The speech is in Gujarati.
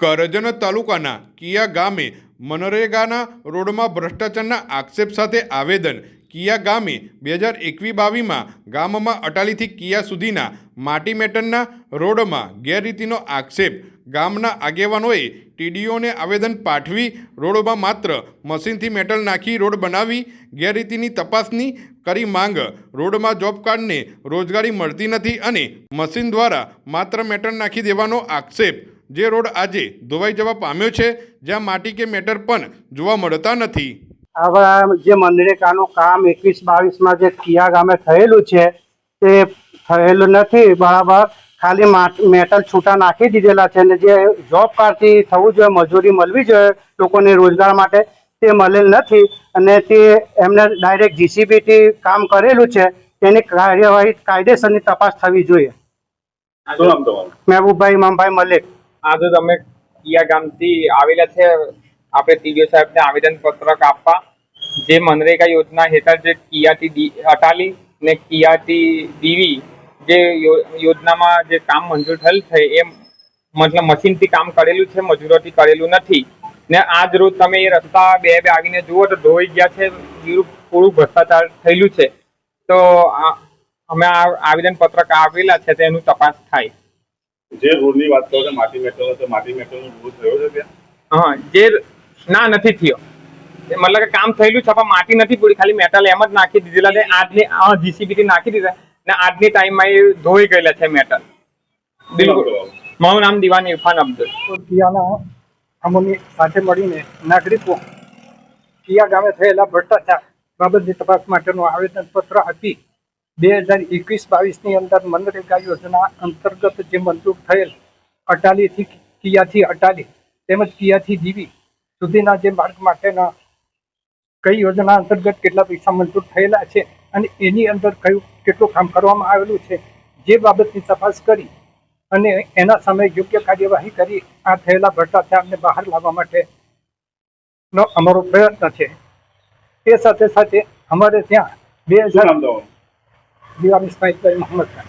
કરજણ તાલુકાના કિયા ગામે મનરેગાના રોડમાં ભ્રષ્ટાચારના આક્ષેપ સાથે આવેદન. કિયા ગામે બે હજાર એકવી બાવીમાં ગામમાં અટાલીથી કિયા સુધીના માટી મેટનના રોડમાં ગેરરીતિનો આક્ષેપ. ગામના આગેવાનોએ ટીડીઓને આવેદન પાઠવી રોડમાં માત્ર મશીનથી મેટલ નાખી રોડ બનાવી ગેરરીતિની તપાસની કરી માંગ. રોડમાં જોબ કાર્ડને રોજગારી મળતી નથી અને મશીન દ્વારા માત્ર મેટલ નાખી દેવાનો આક્ષેપ. જે રોડ આજે ધોવાઈ જવા પામ્યો છે જ્યાં માટી કે મેટર પણ જોવા મળતા નથી. હવે જે મનરેગાનું કામ એકવીસ બાવીસમાં જે કિયા ગામે થયેલું છે તે થયેલું નથી. બરાબર. ખાલી માટ- મેટલ છૂટા નાખી દીધેલા છે અને જે જોબ કાર્ડથી થવું જોઈએ મજૂરી મળવી જોઈએ લોકોને રોજગાર માટે તે મળેલ નથી. અને તે એમને ડાયરેક્ટ જીસીબીથી કામ કરેલું છે તેની કાર્યવાહી કાયદેસરની તપાસ થવી જોઈએ. મહેબૂબભાઈ ઇમામભાઈ મલિક. આજે તમે કિયા ગામથી આવેલા છે. આપણે ટીડીઓ સાહેબને આવેદન પત્રક આપવા જે મનરેગા યોજના હેઠળ જે કિયાથી અટાલી ને કિયાથી દીવી જે યોજનામાં જે કામ મંજૂર થયેલ છે, એ મતલબ મશીનથી કામ કરેલું છે, મજૂરોથી કરેલું નથી. ને આજ રોજ તમે એ રસ્તા બે બે આવીને જુઓ તો ધોઈ ગયા છે, પૂરું ભ્રષ્ટાચાર થયેલું છે. તો અમે આવેદન પત્રક આવેલા છે, તેનું તપાસ થાય. જે રોડની વાત કરો છો માટી મેટલ તો માટી મેટલનો રોડ થયો છે ત્યાં? હા જે ના નથી થયો. એ મતલબ કે કામ થયેલું છે પણ માટી નથી પૂરી. ખાલી મેટલ એમ જ નાખી દીધેલા છે. આજની જીસીબી થી નાખી દીધા ને આજની ટાઈમમાં એ ધોઈ ગયેલા છે મેટલ. બિલકુલ. મારું નામ દિવાન ઇરફાન અબ્દુલ. કિયાના અમોની સાથે મળીને નાગરિકો કિયા ગામે થયેલા ભ્રષ્ટાચાર બાબતની તપાસ માટેનું આવેદનપત્ર આપી બે હજાર એકવીસ બાવીસની અંદર મનરેગા યોજના અંતર્ગત જે મંજૂર થયેલ અટાલીથી કિયાથી અટાલી તેમજ કિયાથી દીવી સુધીના જે માર્ગ માટેના કઈ યોજના અંતર્ગત કેટલા પૈસા મંજૂર થયેલા છે અને એની અંદર કયું કેટલું કામ કરવામાં આવેલું છે જે બાબતની તપાસ કરી અને એના સામે યોગ્ય કાર્યવાહી કરી આ થયેલા ભ્રષ્ટાચારને બહાર લાવવા માટે નો અમારો પ્રયત્ન છે. તે સાથે સાથે અમારે ત્યાં બે હજાર जीवामी स्माइल पर मोहम्मद खान